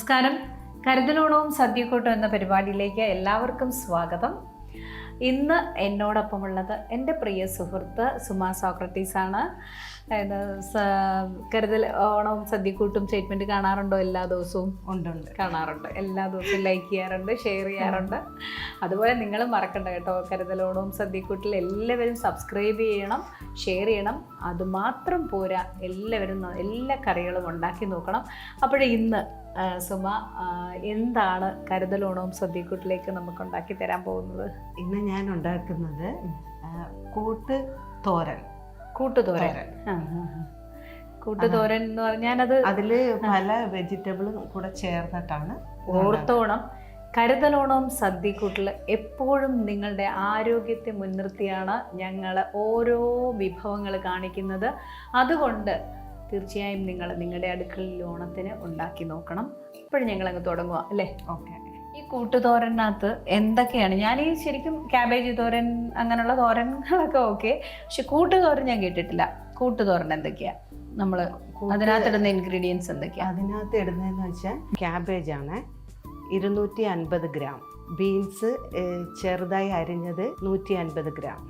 നമസ്കാരം. കരുതലോണവും സദ്യക്കൂട്ടും എന്ന പരിപാടിയിലേക്ക് എല്ലാവർക്കും സ്വാഗതം. ഇന്ന് എന്നോടൊപ്പമുള്ളത് എന്റെ പ്രിയ സുഹൃത്ത് സുമ സോക്രട്ടീസ് ആണ് ഇത് സ- കരുതൽ ഓണവും സദ്യക്കൂട്ടും സ്റ്റേറ്റ്മെന്റ് കാണാറുണ്ടോ എല്ലാ ദിവസവും? ഉണ്ടുണ്ട്. കാണാറുണ്ട്. എല്ലാ ദിവസവും ലൈക്ക് ചെയ്യാറുണ്ട് ഷെയർ ചെയ്യാറുണ്ട്. അതുപോലെ നിങ്ങൾ മറക്കണ്ട കേട്ടോ. കരുതൽ ഓണവും സദ്യക്കൂട്ടിൽ എല്ലാവരും സബ്സ്ക്രൈബ് ചെയ്യണം ഷെയർ ചെയ്യണം. അതുമാത്രം പോരാ എല്ലാവരും എല്ലാ കറികളും ഉണ്ടാക്കി നോക്കണം. അപ്പോഴേ ഇന്ന് സുമ എന്താണ് കരുതൽ ഓണവും സദ്യക്കൂട്ടിലേക്ക് നമുക്ക് ഉണ്ടാക്കി തരാൻ പോകുന്നത്? ഇന്ന് ഞാൻ ഉണ്ടാക്കുന്നത് കൂട്ട് തോരൻ. കൂട്ടുതോരൻ. കൂട്ടുതോരൻ എന്ന് പറഞ്ഞാൽ അത് അതിൽ പല വെജിറ്റബിളും കൂടെ ചേർന്നിട്ടാണ് ഓർത്തോണം. കരുതലോണം സദ്യക്കൂട്ടിൽ എപ്പോഴും നിങ്ങളുടെ ആരോഗ്യത്തെ മുൻനിർത്തിയാണ് ഞങ്ങൾ ഓരോ വിഭവങ്ങൾ കാണിക്കുന്നത്. അതുകൊണ്ട് തീർച്ചയായും നിങ്ങൾ നിങ്ങളുടെ അടുക്കളയിൽ ഓണത്തിന് ഉണ്ടാക്കി നോക്കണം. ഇപ്പോഴും ഞങ്ങൾ അങ്ങ് തുടങ്ങുക അല്ലേ ഓക്കെ. ഈ കൂട്ടുതോരനകത്ത് എന്തൊക്കെയാണ്? ഞാൻ ഈ ശരിക്കും ക്യാബേജ് തോരൻ അങ്ങനെയുള്ള തോരനുകളൊക്കെ ഓക്കെ. പക്ഷെ കൂട്ടുതോരൻ ഞാൻ കേട്ടിട്ടില്ല. കൂട്ടുതോരൻ എന്തൊക്കെയാ? നമ്മൾ അതിനകത്തിടുന്ന ഇൻഗ്രീഡിയൻസ് എന്തൊക്കെയാ? അതിനകത്ത് ഇടുന്നതെന്ന് വെച്ചാൽ ക്യാബേജ് ആണ് ഇരുന്നൂറ്റി അൻപത് ഗ്രാം. ബീൻസ് ചെറുതായി അരിഞ്ഞത് നൂറ്റി അൻപത് ഗ്രാം.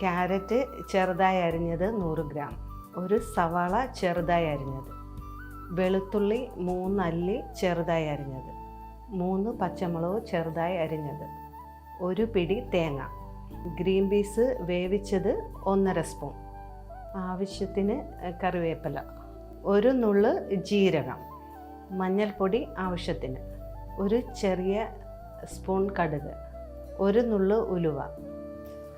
ക്യാരറ്റ് ചെറുതായി അരിഞ്ഞത് നൂറ് ഗ്രാം. ഒരു സവാള ചെറുതായി അരിഞ്ഞത്. വെളുത്തുള്ളി മൂന്നല്ലി ചെറുതായി അരിഞ്ഞത്. മൂന്ന് പച്ചമുളക് ചെറുതായി അരിഞ്ഞത്. ഒരു പിടി തേങ്ങ. ഗ്രീൻ പീസ് വേവിച്ചത് ഒന്നര സ്പൂൺ. ആവശ്യത്തിന് കറിവേപ്പില. ഒരു നുള്ള് ജീരകം. മഞ്ഞൾപ്പൊടി ആവശ്യത്തിന്. ഒരു ചെറിയ സ്പൂൺ കടുക്. ഒരു നുള്ള് ഉലുവ.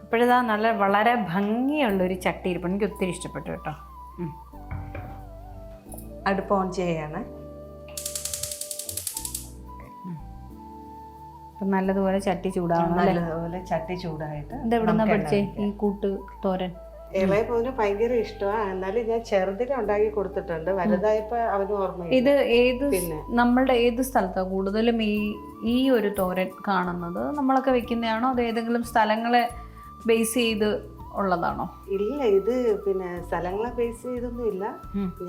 അപ്പോഴിതാ നല്ല വളരെ ഭംഗിയുള്ളൊരു ചട്ടി ഇരിപ്പുണ്ട് എനിക്ക് ഒത്തിരി ഇഷ്ടപ്പെട്ടു കേട്ടോ. അടുപ്പ് ഓൺ ചെയ്യാണ്. അപ്പം നല്ലതുപോലെ ചട്ടി ചൂടാവണം നല്ലതുപോലെ ചട്ടി ചൂടായിട്ട് ഇത് എവിടെ നിന്നാ നമുക്ക് പഠിച്ചേ? ഈ കൂട്ട് തോരൻ? ഇളയ മോന് ഭയങ്കര ഇഷ്ടമാണ് എന്നാലും ഞാൻ ചെറുതിനെ ഉണ്ടാക്കി കൊടുത്തിട്ടുണ്ട്. വലുതായപ്പോ അവന് ഓർമ്മ ഇത് ഏത് പിന്നെ? നമ്മളുടെ ഏത് സ്ഥലത്താണ് കൂടുതലും ഈ ഈ ഒരു തോരൻ കാണുന്നത്? നമ്മളൊക്കെ വെക്കുന്നതാണോ? അത് ഏതെങ്കിലും സ്ഥലങ്ങളെ ബേസ് ചെയ്ത് ഉള്ളതാണോ? ഇല്ല ഇത് പിന്നെ സ്ഥലങ്ങളെ ബേസ് ചെയ്തൊന്നും ഇല്ല.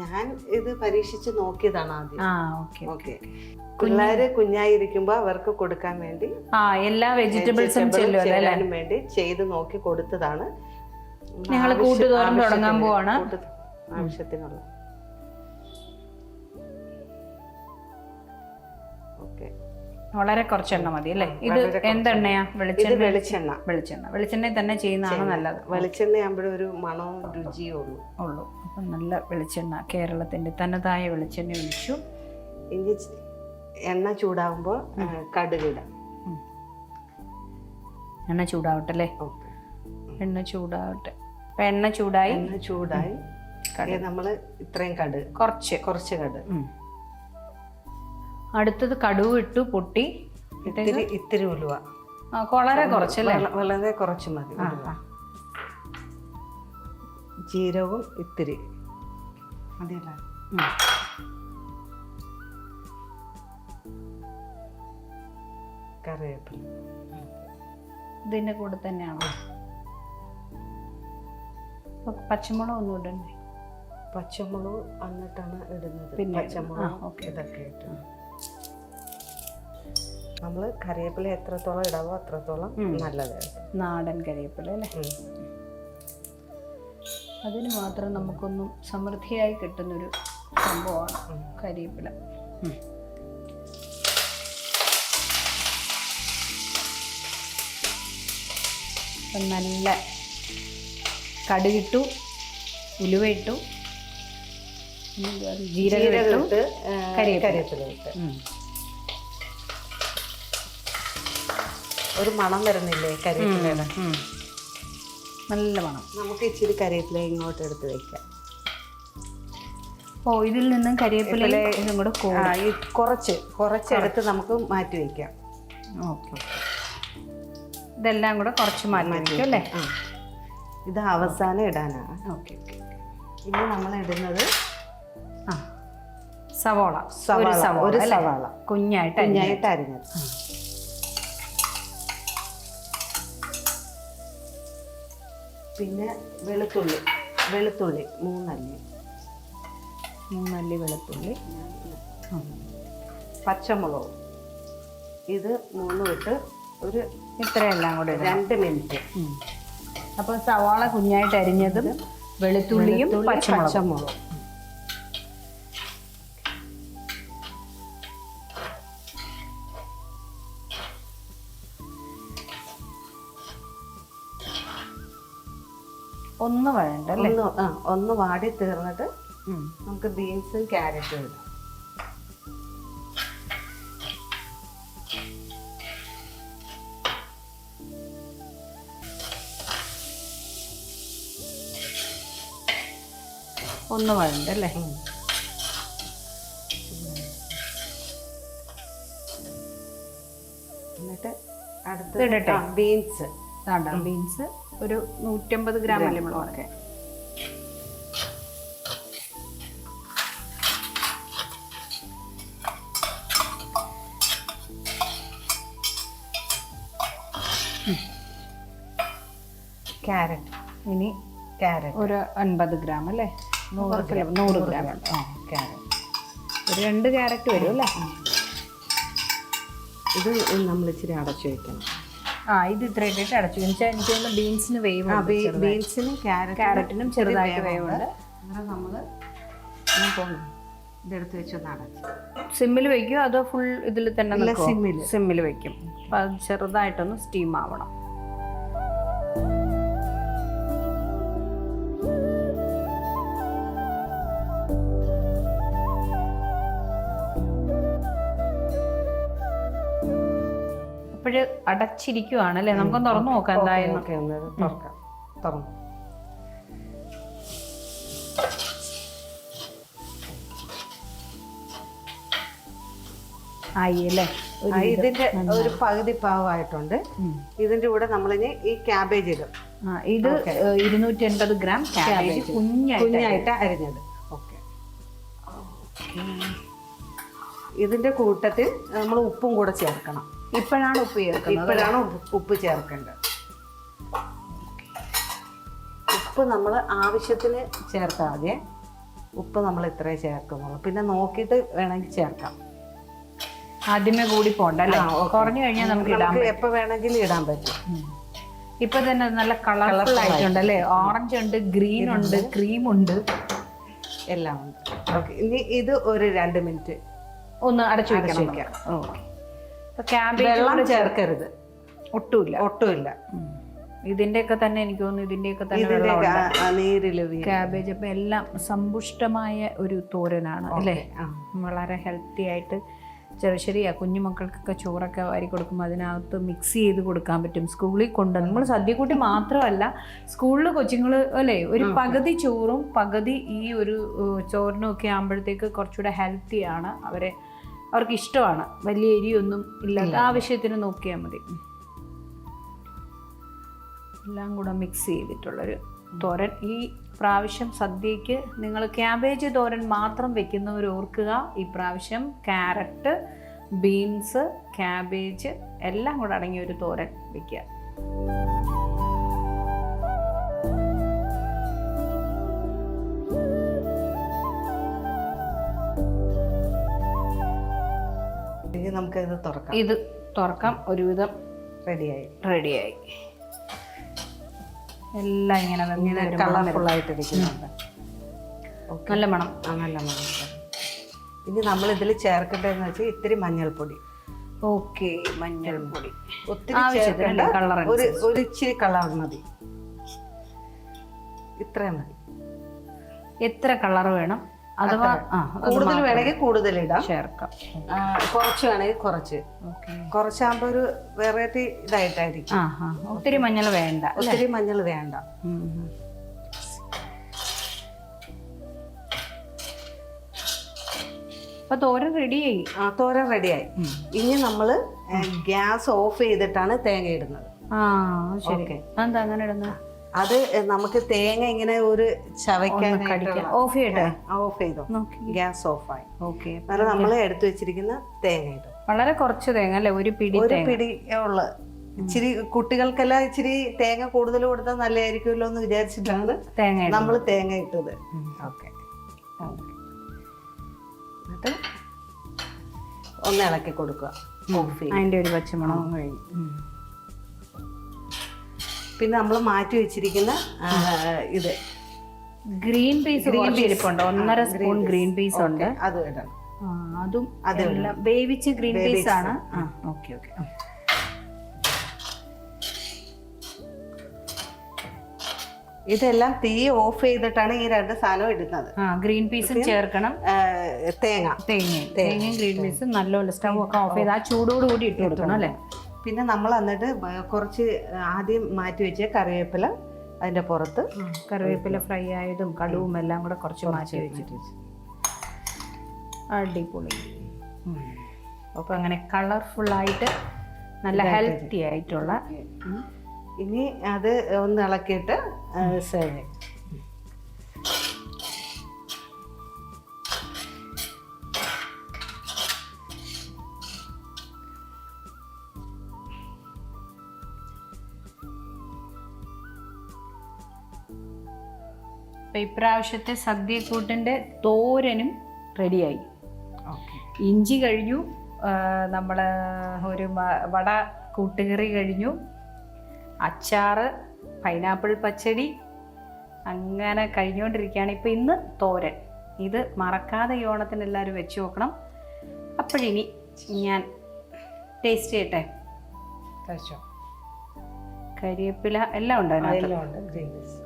ഞാൻ ഇത് പരീക്ഷിച്ച് നോക്കിയതാണ് ആദ്യം. ആ ഓക്കെ ഓക്കെ. പിള്ളേര് കുഞ്ഞായിരിക്കുമ്പോ അവർക്ക് കൊടുക്കാൻ വേണ്ടി ആ എല്ലാ വെജിറ്റബിൾസും വേണ്ടി ചെയ്ത് നോക്കി കൊടുത്തതാണ്. ഞങ്ങൾ കൂട്ടുതോറും തുടങ്ങാൻ പോവാണ്. ആവശ്യത്തിനുള്ള വളരെ കുറച്ചെണ്ണ മതി അല്ലേ? ഇത്. എന്തെണ്ണയാ? വെളിച്ചെണ്ണ? വെളിച്ചെണ്ണ. വെളിച്ചെണ്ണ. വെളിച്ചെണ്ണ തന്നെ ചെയ്യുന്നതാണ് നല്ലത്. വെളിച്ചെണ്ണ ആകുമ്പോഴും ഒരു മണവും രുചിയും ഉള്ളൂ. ഉള്ളൂ. അപ്പം നല്ല വെളിച്ചെണ്ണ. കേരളത്തിന്റെ തനതായ വെളിച്ചെണ്ണ ഒഴിച്ചു. ഇനി എണ്ണ ചൂടാകുമ്പോൾ കടുകിടാം. എണ്ണ ചൂടാവട്ടെ അല്ലേ? എണ്ണ ചൂടാവട്ടെ. അപ്പം എണ്ണ ചൂടായി. എണ്ണ ചൂടായി. നമ്മൾ ഇത്രയും കടുക്. കുറച്ച്. കുറച്ച് കടുക്. ഉം. അടുത്തത് കടുവ് ഇട്ടു പൊട്ടി ഇത്തിരി ഇത്തിരി ഉലുവ. വളരെ കുറച്ചല്ലേ? വള- വളരെ കുറച്ച് മതി. ജീരകവും ഇത്തിരി. മതിയല്ല. കറിവേപ്പില. ഇതിന്റെ കൂടെ തന്നെയാണോ? പച്ചമുളക് ഒന്നും ഇടണ്ടേ? പച്ചമുളക് എന്നിട്ടാണ് ഇടുന്നത്. പിന്നെ. പച്ചമുളക്. ഇതൊക്കെ ഇട്ട്. നമ്മൾ കറിവേപ്പില എത്രത്തോളം ഇടാവോ അത്രത്തോളം നല്ലത് നാടൻ കറിവേപ്പില അല്ലേ? അതിന് മാത്രം നമുക്കൊന്നും സമൃദ്ധിയായി കിട്ടുന്നൊരു സംഭവമാണ്. അപ്പം നല്ല കടുകിട്ടു ഉലുവയിട്ടു? ജീരകം കരിയപ്പില. ഇട്ടു ഇട്ട് ഒരു മണം വരുന്നില്ലേ കരിവേപ്പിലയുടെ. നല്ല മണം. നമുക്ക് ഇച്ചിരി കരിവേപ്പില ഇങ്ങോട്ട് എടുത്ത് വെക്കാം. ഓ ഇതിൽ നിന്നും കരിവേപ്പില ഇതും കൂടെ കുറച്ച് കുറച്ചെടുത്ത് നമുക്ക് മാറ്റി വെക്കാം. ഓക്കെ ഇതെല്ലാം കൂടെ കുറച്ച് മാറ്റി വയ്ക്കും അല്ലേ? ഇത് അവസാനം ഇടാനാണ് ഓക്കെ ഇനി നമ്മൾ ഇടുന്നത് ആ സവോള. സവാള, ഒരു? സവാള. കുഞ്ഞായിട്ട് കുഞ്ഞായിട്ട് അരിഞ്ഞത്. പിന്നെ വെളുത്തുള്ളി. വെളുത്തുള്ളി. മൂന്നല്ലി. മൂന്നല്ലി വെളുത്തുള്ളി. പച്ചമുളക്. ഇത് മൂന്ന് ഇട്ട് ഒരു ഇത്രയെല്ലാം കൂടെ. രണ്ട് മിനിറ്റ്. അപ്പോൾ സവാള കുഞ്ഞായിട്ട് അരിഞ്ഞതും വെളുത്തുള്ളിയും പച്ചമുളകും. ഒന്ന് വേണ്ട ഒന്ന് ആ ഒന്ന് വാടി തീർന്നിട്ട് നമുക്ക് ബീൻസും ക്യാരറ്റും ഇടാം. ഒന്ന് വേണ്ട അല്ലേ. എന്നിട്ട് അടുത്ത് ബീൻസ്. വേണ്ട ബീൻസ് ഒരു നൂറ്റമ്പത് ഗ്രാം അല്ലേ മുളക്? ഓക്കെ. ക്യാരറ്റ് ഇനി ക്യാരറ്റ് ഒരു അൻപത് ഗ്രാം അല്ലേ? നൂറ് ഗ്രാം നൂറ് ഗ്രാം. ആ ക്യാരറ്റ് ഒരു രണ്ട് ക്യാരറ്റ് വരും അല്ലേ? ഇത് നമ്മൾ ഇച്ചിരി അടച്ചു വെക്കണം. ആ ഇത് ഇത്ര ഇട്ടിട്ട് അടച്ചു. എന്നുവെച്ചാൽ എനിക്ക് തോന്നുന്നു ബീൻസിന് വേവ് ബീൻസിനും ക്യാരറ്റ് ക്യാരറ്റിനും ചെറുതായിട്ട് വേവുണ്ട്. അങ്ങനെ നമ്മൾ ഇതെടുത്ത് വെച്ചൊന്ന് അടച്ചു. സിമ്മിൽ വെക്കുമോ അതോ ഫുൾ ഇതിൽ തന്നെ സിമ്മിൽ? സിമ്മിൽ വെക്കും. അപ്പം അത് ചെറുതായിട്ടൊന്ന് സ്റ്റീം ആവണം. അപ്പോഴ് അടച്ചിരിക്കുവാണ് അല്ലേ? നമുക്ക് തുറന്നു നോക്കാം എന്തായാലും തുറക്കാം. തുറന്നു. ആയി അല്ലേ? ഇതിന്റെ ഒരു പകുതി പാവായിട്ടുണ്ട്. ഇതിന്റെ കൂടെ നമ്മളിനി ഈ ക്യാബേജ് ഇടും. ഇത് ഇരുന്നൂറ്റി എൺപത് ഗ്രാം ക്യാബേജ് കുഞ്ഞായിട്ട് അരിഞ്ഞത്. ഓക്കെ. ഇതിന്റെ കൂട്ടത്തിൽ നമ്മൾ ഉപ്പും കൂടെ ചേർക്കണം. ഇപ്പോഴാണ് ഉപ്പ് ചേർക്കുന്നത് ഇപ്പോഴാണ് ഉപ്പ് ചേർക്കേണ്ടത്. ഉപ്പ് നമ്മൾ ആവശ്യത്തിന് ചേർക്കാം ആദ്യം ഉപ്പ് നമ്മൾ ഇത്രേ ചേർക്കുന്നുള്ളൂ. പിന്നെ നോക്കിയിട്ട് വേണമെങ്കിൽ ചേർക്കാം. ആദ്യമേ കൂടി പോണ്ട അല്ലേ? കുറഞ്ഞു കഴിഞ്ഞാൽ നമുക്ക് ഇടാം എപ്പോൾ വേണമെങ്കിലും ഇടാൻ പറ്റും. ഇപ്പൊ തന്നെ നല്ല കളർഫുൾ ആയിട്ടുണ്ട് അല്ലേ? ഓറഞ്ച് ഉണ്ട് ഗ്രീൻ ഉണ്ട് ക്രീം ഉണ്ട്. എല്ലാം ഉണ്ട്. ഓക്കെ. ഇനി ഇത് ഒരു രണ്ട് മിനിറ്റ് ഒന്ന് അടച്ചു വെക്കാം. ഓക്കെ. വെള്ളം ചേർക്കരുത്. ഒട്ടുമില്ല. ഒട്ടുമില്ല. ഇതിന്റെയൊക്കെ തന്നെ എനിക്ക് തോന്നുന്നു ഇതിന്റെയൊക്കെ തന്നെ ക്യാബേജ് അപ്പൊ എല്ലാം സമ്പുഷ്ടമായ ഒരു തോരനാണ് അല്ലേ? വളരെ ഹെൽത്തി ആയിട്ട് ചെറിയ ശരിയാ കുഞ്ഞുമക്കൾക്കൊക്കെ ചോറൊക്കെ വാരി കൊടുക്കുമ്പോൾ അതിനകത്ത് മിക്സ് ചെയ്ത് കൊടുക്കാൻ പറ്റും. സ്കൂളിൽ കൊണ്ട് നമ്മൾ സദ്യക്കൂട്ടി മാത്രമല്ല സ്കൂളിൽ കൊച്ചുങ്ങൾ അല്ലേ? ഒരു പകുതി ചോറും പകുതി ഈ ഒരു ചോറിനും ഒക്കെ ആകുമ്പോഴത്തേക്ക് കുറച്ചുകൂടെ ഹെൽത്തിയാണ് അവരെ അവർക്ക് ഇഷ്ടമാണ് വലിയ എരിയൊന്നും ഇല്ലാത്ത ആവശ്യത്തിന് നോക്കിയാൽ മതി. എല്ലാം കൂടെ മിക്സ് ചെയ്തിട്ടുള്ളൊരു തോരൻ. ഈ പ്രാവശ്യം സദ്യക്ക് നിങ്ങൾ ക്യാബേജ് തോരൻ മാത്രം വെക്കുന്നവർ ഓർക്കുക. ഈ പ്രാവശ്യം ക്യാരറ്റ് ബീൻസ് ക്യാബേജ് എല്ലാം കൂടെ അടങ്ങിയ ഒരു തോരൻ വെക്കുക. നമുക്ക് ഇത് തുറക്കാം. ഇത് തുറക്കാം ഒരുവിധം റെഡിയായി റെഡിയായി എല്ലാം ഇങ്ങനെ ഇങ്ങനെ ഇരിക്കുന്നുണ്ട് ഓക്കെ. നല്ല മണം. ആ നല്ല മണം ഇനി നമ്മൾ ഇതിൽ ചേർക്കേണ്ടതെന്ന് വെച്ചാൽ ഇത്തിരി മഞ്ഞൾപ്പൊടി. ഓക്കെ മഞ്ഞൾപ്പൊടി. ഒത്തിരി ചേർക്കേണ്ട ഒരു ഒരു ഇച്ചിരി കളർ മതി. ഇത്രയും മതി. എത്ര കളർ വേണം? അഥവാ കൂടുതൽ വേണമെങ്കിൽ കൂടുതൽ ഇടാം ചേർക്കാം കുറച്ച് വേണമെങ്കിൽ കുറച്ച്. കുറച്ചാകുമ്പോ ഒരു വെറൈറ്റി ഇതായിട്ടായിരിക്കും. ഒത്തിരി മഞ്ഞൾ വേണ്ട ഒത്തിരി മഞ്ഞൾ വേണ്ട. തോര അപ്പൊ തോരൻ റെഡിയായി? ആ തോരൻ റെഡിയായി. ഇനി നമ്മൾ ഗ്യാസ് ഓഫ് ചെയ്തിട്ടാണ് തേങ്ങ ഇടുന്നത്. ആ ശരി. എന്താ അങ്ങനെ ഇടുന്നത്? അത് നമുക്ക് തേങ്ങ ഇങ്ങനെ ഒരു ചവയ്ക്കാൻ കടിക്കാം. ഓഫ് ചെയ്യട്ടെ? ഓഫ് ചെയ്തോ? ഗ്യാസ് ഓഫായി ഓക്കെ. നമ്മൾ എടുത്തു വെച്ചിരിക്കുന്ന തേങ്ങ ഇടും. വളരെ കുറച്ച് തേങ്ങ അല്ലേ? ഒരു പിടി ഒരു പിടി ഉള്ള. ഇച്ചിരി കുട്ടികൾക്കെല്ലാം ഇച്ചിരി തേങ്ങ കൂടുതൽ കൊടുത്താൽ നല്ലതായിരിക്കുമല്ലോ എന്ന് വിചാരിച്ചിട്ടാണ് തേങ്ങ നമ്മൾ തേങ്ങ ഇട്ടത്. ഓക്കെ. എന്നിട്ട് ഒന്ന് ഇളക്കി കൊടുക്കുക. അതിന്റെ ഒരു പച്ചമുളകും കഴിഞ്ഞു. പിന്നെ നമ്മൾ മാറ്റി വെച്ചിരിക്കുന്ന ഇത്. ഗ്രീൻ പീസ് ഗ്രീൻ ഇരിപ്പുണ്ട്. ഒന്നര സ്പൂൺ ഗ്രീൻ പീസ് ഉണ്ട്. അത് ഇടണം. അതും അതെല്ലാം വേവിച്ച് ഗ്രീൻ പീസ് ആണ്. ആ ഓക്കെ ഓക്കെ. ഇതെല്ലാം തീ ഓഫ് ചെയ്തിട്ടാണ് ഈ രണ്ട് സാധനം ഇടുന്നത്. ഗ്രീൻ പീസും ചേർക്കണം. തേങ്ങ തേങ്ങ. തേങ്ങയും. തേങ്ങയും ഗ്രീൻ പീസും നല്ലോണം സ്റ്റവ് ഒക്കെ ഓഫ് ചെയ്ത് ആ ചൂടോടുകൂടി ഇട്ട് കൊടുക്കണം അല്ലേ? പിന്നെ നമ്മൾ എന്നിട്ട് കുറച്ച് ആദ്യം മാറ്റി വെച്ച കറിവേപ്പില അതിന്റെ പുറത്ത്. കറിവേപ്പില ഫ്രൈ ആയതും കടുവും എല്ലാം കൂടെ കുറച്ച് മാറ്റി വെച്ചിട്ട്. അടിപൊളി. അപ്പോൾ അങ്ങനെ കളർഫുള്ളായിട്ട് നല്ല ഹെൽത്തി ആയിട്ടുള്ള ഇനി അത് ഒന്ന് ഇളക്കിയിട്ട് സേവ് ചെയ്യും. അപ്പം ഇപ്രാവശ്യത്തെ സദ്യക്കൂട്ടിന്റെ തോരനും റെഡിയായി. ഇഞ്ചി കഴിഞ്ഞു നമ്മൾ ഒരു വട കൂട്ടുകറി കഴിഞ്ഞു. അച്ചാറ് പൈനാപ്പിൾ പച്ചടി അങ്ങനെ കഴിഞ്ഞുകൊണ്ടിരിക്കുകയാണ് ഇപ്പം ഇന്ന് തോരൻ. ഇത് മറക്കാതെ ഈ ഓണത്തിന് എല്ലാവരും വെച്ച് നോക്കണം. അപ്പോഴിനി ഞാൻ ടേസ്റ്റ് ചെയ്യട്ടെ? കഴിച്ചോ? കരിവേപ്പില എല്ലാം ഉണ്ട് അതിനകത്ത്?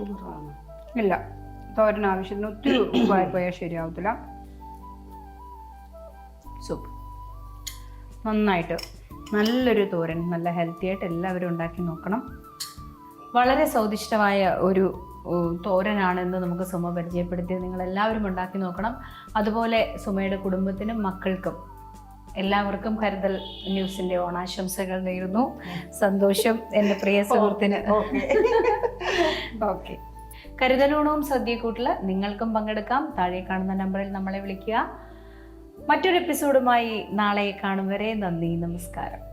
ഉപ്പ് കുറവാണ് ഇല്ല. തോരൻ ആവശ്യത്തിന് ഒത്തിരി ഉപ്പായി പോയാൽ ശരിയാവത്തില്ല. സൂപ്പ് നന്നായിട്ട്. നല്ലൊരു തോരൻ നല്ല ഹെൽത്തി ആയിട്ട് എല്ലാവരും ഉണ്ടാക്കി നോക്കണം. വളരെ സ്വാദിഷ്ടമായ ഒരു തോരനാണെന്ന് നമുക്ക് സുമ പരിചയപ്പെടുത്തി. നിങ്ങൾ എല്ലാവരും ഉണ്ടാക്കി നോക്കണം. അതുപോലെ സുമയുടെ കുടുംബത്തിനും മക്കൾക്കും എല്ലാവർക്കും കരുതൽ ന്യൂസിന്റെ ഓണാശംസകൾ നേരുന്നു. സന്തോഷം. എന്റെ പ്രിയ സുഹൃത്തിന്. ഓക്കെ കരുതലോണവും സദ്യക്കൂട്ടിൽ നിങ്ങൾക്കും പങ്കെടുക്കാം. താഴെ കാണുന്ന നമ്പറിൽ നമ്മളെ വിളിക്കുക. മറ്റൊരു എപ്പിസോഡുമായി നാളെ കാണും വരെ നന്ദി നമസ്കാരം.